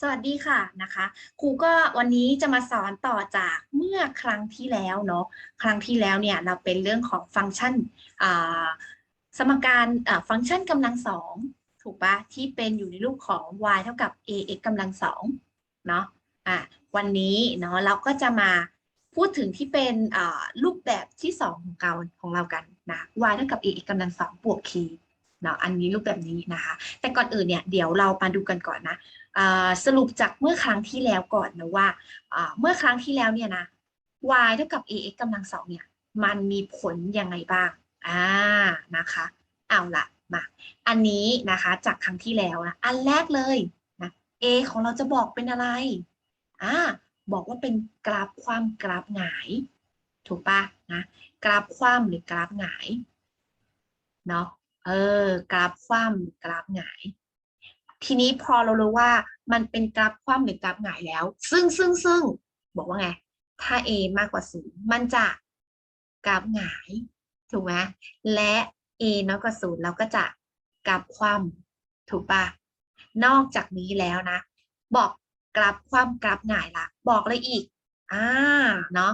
สวัสดีค่ะนะคะ ครูก็วันนี้จะมาสอนต่อจากเมื่อครั้งที่แล้วเนาะครั้งที่แล้วเนี่ยเราเป็นเรื่องของฟังก์ชันสมการฟังก์ชันกำลังสองถูกปะที่เป็นอยู่ในรูปของ y เท่ากับ ax กำลังสองเนาะอะวันนี้เนาะเราก็จะมาพูดถึงที่เป็นรูปแบบที่สองของเราของเรากันนะ y เท่ากับ ax กำลังสองบวก k เนาะอันนี้รูปแบบนี้นะคะ แต่ก่อนอื่นเนี่ยเดี๋ยวเรามาดูกันก่อนนะ สรุปจากเมื่อครั้งที่แล้วก่อนนะว่า เมื่อครั้งที่แล้วเนี่ยนะ y เท่ากับ ax กำลังสองเนี่ย มันมีผลยังไงบ้าง อ่า นะคะ เอาละมา อันนี้นะคะจากครั้งที่แล้วนะ อันแรกเลยนะ a ของเราจะบอกเป็นอะไร อ่า บอกว่าเป็นกราฟความกราฟหงาย ถูกปะนะ กราฟความหรือกราฟหงาย เนาะ เออ กราฟความกราฟหงาย ทีนี้พอเรารู้ว่ามันเป็นกราฟคว่ำหรือกราฟหงายแล้ว ซึ่งซึ่งซึ่งบอกว่าไง ถ้า a มากกว่าศูนย์มันจะกราฟหงายถูกไหมและ a น้อยกว่าศูนย์เราก็จะกราฟคว่ำถูกปะนอกจากนี้แล้วนะ บอกกราฟคว่ำกราฟหงายละบอกอะไรอีกอ่าเนาะ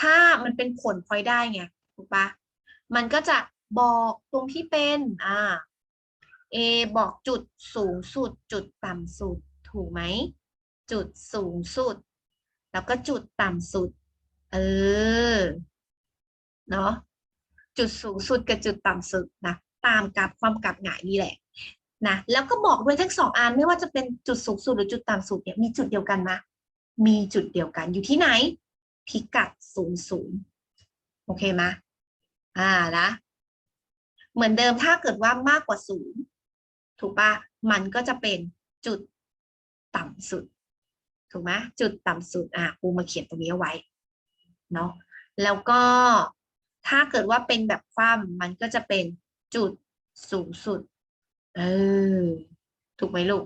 ถ้ามันเป็นผลพลอยได้ไงถูกปะมันก็จะบอกตรงที่เป็นอ่า A บอกจุดสูงสุด จุดต่ำสุด ถูกไหม จุดสูงสุด แล้วก็จุดต่ำสุด เออ เนาะจุดสูงสุดกับจุดต่ำสุดนะตามกับความกับหงายนี่แหละนะแล้วก็บอกด้วยทั้งสองอันไม่ว่าจะเป็นจุดสูงสุดหรือจุดต่ำสุดเนี่ยมีจุดเดียวกันไหมมีจุดเดียวกันอยู่ที่ไหน พิกัดศูนย์ศูนย์โอเคไหมอ่านะเหมือนเดิมถ้าเกิดว่ามากกว่าศูนย์ ถูกปะมันก็จะเป็นจุดต่ำสุด ถูกไหมจุดต่ำสุดอะครูมาเขียนตรงนี้เอาไว้เนาะแล้วก็ถ้าเกิดว่าเป็นแบบคว่ำมันก็จะเป็นจุดสูงสุด เออ ถูกไหมลูก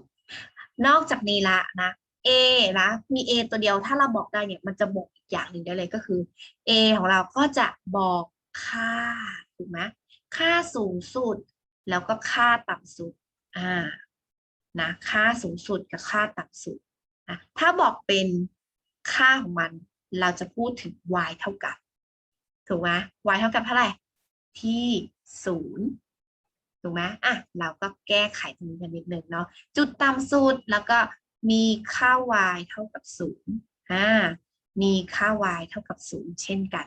นอกจากนี้ละนะ A นะ มี A ตัวเดียวถ้าเราบอกได้เนี่ย มันจะบอกอีกอย่างหนึ่งได้เลยก็คือ A ของเราก็จะบอกค่า ถูกไหมค่าสูงสุด แล้วก็ค่าต่ำสุด อ่านะค่าสูงสุดกับค่าต่ำสุดนะถ้าบอกเป็นค่าของมัน เราจะพูดถึง y เท่ากับ ถูกไหม y เท่ากับเท่าไหร่ที่ศูนย์ถูกไหมอะเราก็แก้ไขตรงนี้กันนิดนึงเนาะจุดต่ำสุดแล้วก็มีค่า y เท่ากับศูนย์อ่ามีค่า y เท่ากับศูนย์เช่นกัน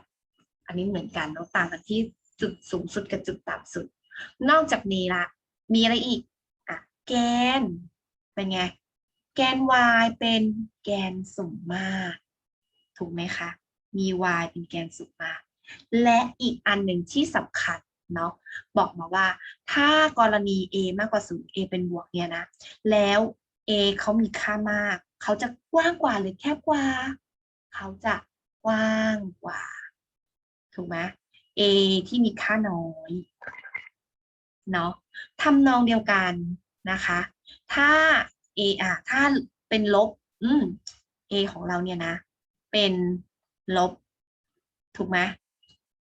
อันนี้เหมือนกันเนาะต่างกันที่จุดสูงสุดกับจุดต่ำสุด นอกจากนี้ละมีอะไรอีก แกน เป็นไง แกน y เป็นแกนสูงมาก ถูกไหมคะ มี y เป็นแกนสูงมาก และอีกอันหนึ่งที่สำคัญเนาะบอกมาว่า ถ้ากรณี a มากกว่าศูนย์ a เป็นบวกเนี่ยนะ แล้ว a เขามีค่ามาก เขาจะกว้างกว่าหรือแคบกว่า เขาจะกว้างกว่า ถูกไหม a ที่มีค่าน้อย เนาะทำนองเดียวกัน นะคะ ถ้า a อะถ้าเป็นลบ อืม a ของเราเนี่ยนะ เป็นลบ ถูกไหม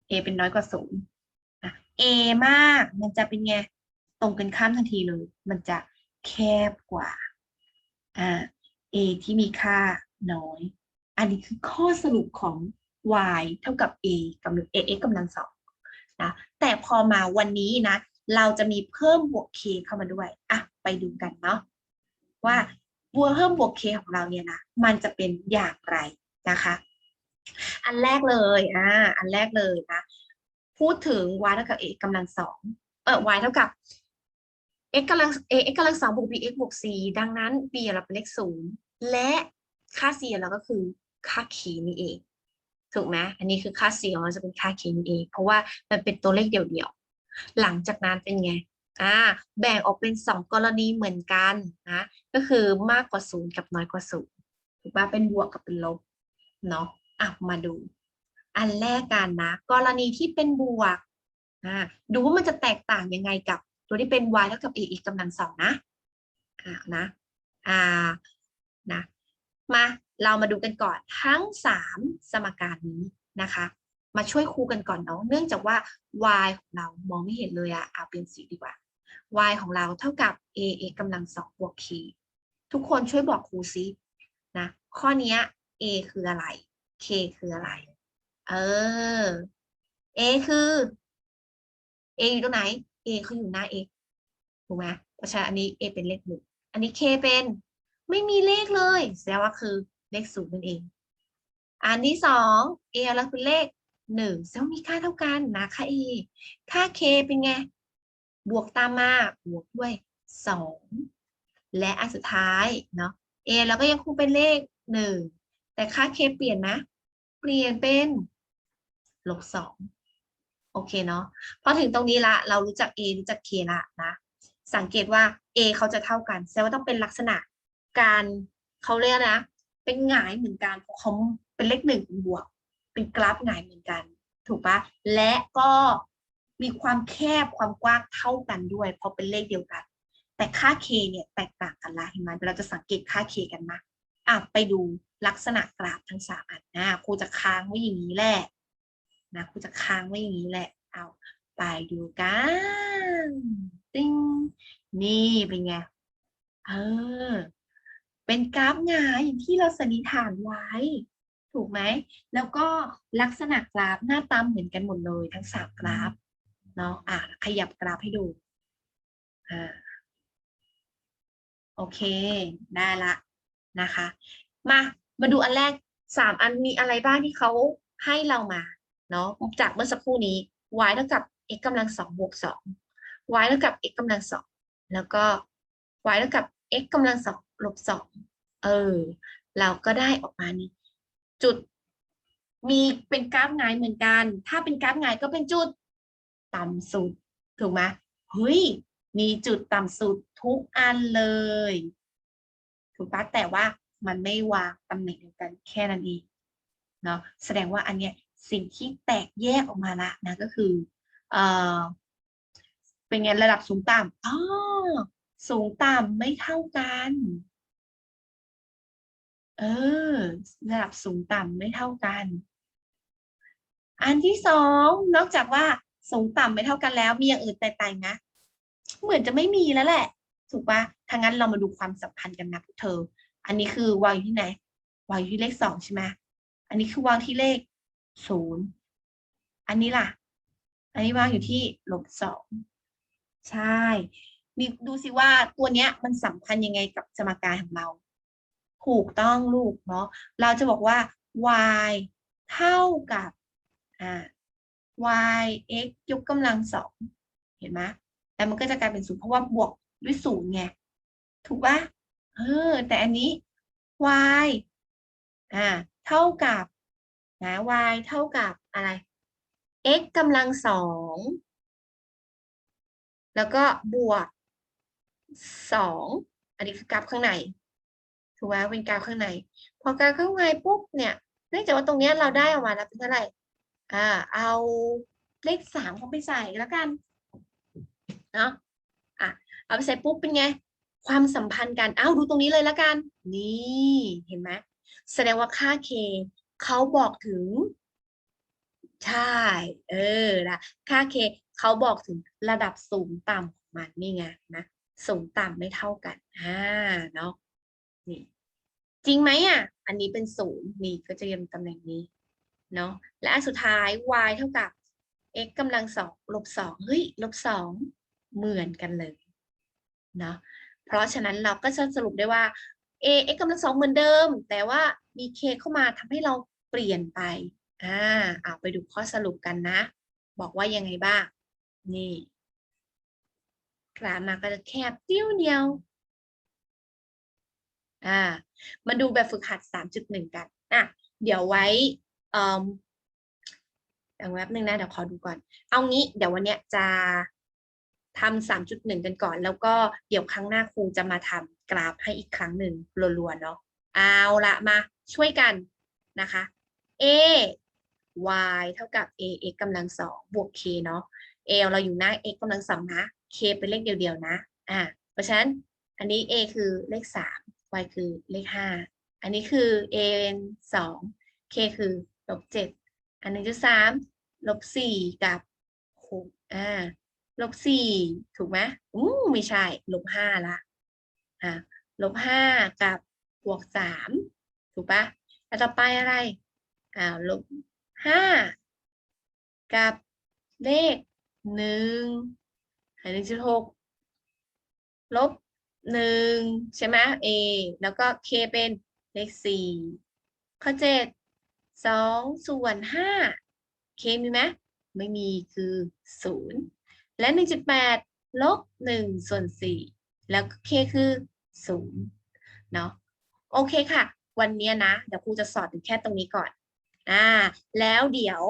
a เป็นน้อยกว่าศูนย์นะ a มากมันจะเป็นไง ตรงกันข้ามทันทีเลย มันจะแคบกว่าอ่า a ที่มีค่าน้อย อันนี้คือข้อสรุปของ y เท่ากับ a กำลัง ax กำลังสองนะแต่พอมาวันนี้นะ เราจะมีเพิ่มบวก k เข้ามาด้วยอะ ไปดูกันเนาะว่าบัวเพิ่มบวก k ของเราเนี่ยนะมันจะเป็นอย่างไรนะคะ อันแรกเลยอ่าอันแรกเลยนะพูดถึง y เท่ากับ a กำลังสองเออ y เท่ากับ x กำลัง a x กำลังสองบวก b x บวก c ดังนั้น b เราเป็นเลขศูนย์และค่า c เราก็คือค่า k นี่เองถูกไหมอันนี้คือค่า c ของเราจะเป็นค่า k นี่เองเพราะว่ามันเป็นตัวเลขเดี่ยวๆหลังจากนั้นเป็นไง อ่าแบ่งออกเป็นสองกรณีเหมือนกันนะก็คือมากกว่าศูนย์กับน้อยกว่าศูนย์ถูกปะเป็นบวกกับเป็นลบเนาะอะมาดู อันแรกกันนะ กรณีที่เป็นบวกอ่าดูว่ามันจะแตกต่างยังไงกับตัวที่เป็น y เท่ากับ a อีกกำลังสองนะอ่านะอ่านะมาเรามาดูกันก่อนทั้งสามสมการนี้นะคะมาช่วยครูกันก่อนเนาะเนื่องจากว่า y ของเรามองไม่เห็นเลยอะเอาเป็นสีดีกว่า y ของเราเท่ากับ a x กำลังสองบวก k ทุกคนช่วยบอกครูซินะ ข้อนี้ A คืออะไร K คืออะไร เออ A คือ A อยู่ตรงไหน A เขาอยู่หน้า x ถูกไหมเพราะฉะนั้นอันนี้ A เป็นเลขหนึ่งอันนี้ K เป็นไม่มีเลขเลย แสดงว่าคือเลขศูนย์นั่นเอง อันที่สอง A แล้วคือเลขหนึ่งแสดงว่ามีค่าเท่ากันนะค่า A ค่า K เป็นไง บวกตามมาบวกด้วยสองและอันสุดท้ายเนาะ A แล้วก็ยังคงเป็นเลขหนึ่งแต่ค่า K เปลี่ยนนะ เปลี่ยนเป็นลบสองโอเคเนาะพอถึงตรงนี้ละ เรารู้จัก A รู้จัก K ละนะ สังเกตว่า A เขาจะเท่ากันแสดงว่าต้องเป็นลักษณะการเขาเรียกนะ เป็นหงายเหมือนกันเพราะเขาเป็นเลขหนึ่งเป็นบวก เป็นกราฟหงายเหมือนกัน ถูกปะและก็ มีความแคบความกว้างเท่ากันด้วยเพราะเป็นเลขเดียวกัน แต่ค่า k เนี่ยแตกต่างกันละเห็นไหมเราจะสังเกตค่า k กันนะอะไปดูลักษณะกราฟทั้งสามอันนะครูจะค้างไว้อย่างนี้แหละนะครูจะค้างไว้อย่างนี้แหละเอาไปดูกันติ้งนี่เป็นไงเออเป็นกราฟงาอย่างที่เราสันนิษฐานไว้ ถูกไหม แล้วก็ลักษณะกราฟหน้าตาเหมือนกันหมดเลยทั้งสามกราฟ เนาะอะขยับกราฟให้ดูอ่าโอเค ได้ละนะคะ มามาดูอันแรกสามอันมีอะไรบ้างที่เขาให้เรามาเนาะจากเมื่อสักครู่นี้ y เท่ากับ x กำลังสองบวกสอง y เท่ากับ x กำลังสองแล้วก็ y เท่ากับ x กำลังสองลบสองเออ เราก็ได้ออกมานี่จุด มีเป็นกราฟงายเหมือนกัน ถ้าเป็นกราฟงายก็เป็นจุด ต่ำสุด ถูกไหมเฮ้ย มีจุดต่ำสุดทุกอันเลย ถูกปะแต่ว่ามันไม่วางตำแหน่งเดียวกันแค่นั้นเองเนาะแสดงว่าอันเนี้ยสิ่งที่แตกแยกออกมาละนะก็คือเอ่อเป็นไงระดับสูงต่ำอ๋อสูงต่ำไม่เท่ากัน เออ ระดับสูงต่ำไม่เท่ากัน อันที่สองนอกจากว่า สูงต่ำไม่เท่ากันแล้ว มีอย่างอื่นแตกต่างนะเหมือนจะไม่มีแล้วแหละ ถูกปะถ้างั้นเรามาดูความสัมพันธ์กันนะเธอ อันนี้คือวางอยู่ที่ไหน วางอยู่ที่เลขสองใช่ไหมอันนี้คือวางที่เลขศูนย์อันนี้ล่ะ อันนี้วางอยู่ที่ลบสองใช่มีดูสิว่าตัวเนี้ยมันสัมพันธ์ยังไงกับสมการของเรา ถูกต้องลูกเนาะ เราจะบอกว่า y เท่ากับอ่า y x ยกกำลังสองเห็นไหมแต่มันก็จะกลายเป็นศูนย์เพราะว่าบวกด้วยศูนย์ไงถูกปะเออ แต่อันนี้ y อ่า เท่ากับนะ y เท่ากับอะไร x กำลังสองแล้วก็บวกสองอันนี้คือกราฟข้างในถูกไหมเป็นกราฟข้างใน พอกราฟข้างในปุ๊บเนี่ยเนื่องจากว่าตรงนี้เราได้ออกมาแล้วเป็นเท่าไหร่ อ่าเอาเลขสามเข้าไปใส่แล้วกันเนาะอะเอาไปใส่ปุ๊บเป็นไง ความสัมพันธ์กันเอ้าดูตรงนี้เลยแล้วกัน นี่เห็นไหมแสดงว่าค่า k เขาบอกถึง ใช่ เออนะค่า k เขาบอกถึงระดับสูงต่ำของมันนี่ไงนะสูงต่ำไม่เท่ากันอ่าเนาะนี่จริงไหมอะ อันนี้เป็นศูนย์นี่ก็จะยังตำแหน่งนี้ เนาะและอันสุดท้าย y เท่ากับ x กำลังสองลบสองเฮ้ยลบสองเหมือนกันเลยเนาะเพราะฉะนั้นเราก็จะสรุปได้ว่า a x กำลังสองเหมือนเดิม แต่ว่ามี k เข้ามาทำให้เราเปลี่ยนไปอ่าเอาไปดูข้อสรุปกันนะ บอกว่ายังไงบ้าง นี่กราฟมาก็จะแคบติ้วเดียวอ่ามาดูแบบฝึกหัด 3.1 กันอะเดี๋ยวไว้ อ่ออย่างแป๊บนึงนะเดี๋ยวขอดูก่อน เอางี้เดี๋ยววันเนี้ยจะทำสามจุดหนึ่งกันก่อน แล้วก็เดี๋ยวครั้งหน้าครูจะมาทำกราฟให้อีกครั้งหนึ่งรัวๆเนาะเอาละมาช่วยกันนะคะ a y เท่ากับ a x กำลังสองบวก k เนาะ a เราอยู่หน้า x กำลังสองนะ k เป็นเลขเดียวๆนะ อ่า เพราะฉะนั้นอันนี้ a คือเลขสาม y คือเลขห้า อันนี้คือ a เป็นสอง k คือ ลบเจ็ดอันหนึ่งจุดสามลบสี่กับหกอ่าลบสี่ถูกไหมอู้ไม่ใช่ลบห้าละอ่าลบห้ากับบวกสามถูกปะแล้วต่อไปอะไรอ้าลบห้ากับเลขหนึ่งหารหนึ่งจุดหกลบหนึ่งใช่ไหม a แล้วก็ k เป็นเลขสี่ข้อเจ็ด สองส่วนห้า k มีไหมไม่มีคือศูนย์และหนึ่งจุดแปดลบหนึ่งส่วนสี่แล้วก็ k คือศูนย์เนาะโอเคค่ะ วันนี้นะ เดี๋ยวครูจะสอนถึงแค่ตรงนี้ก่อนอ่าแล้วเดี๋ยว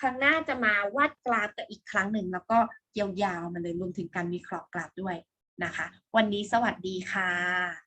ครั้งหน้าจะมาวาดกราฟกันอีกครั้งหนึ่งแล้วก็ยาวๆมาเลยรวมถึงการวิเคราะห์กราฟด้วยนะคะ วันนี้สวัสดีค่ะ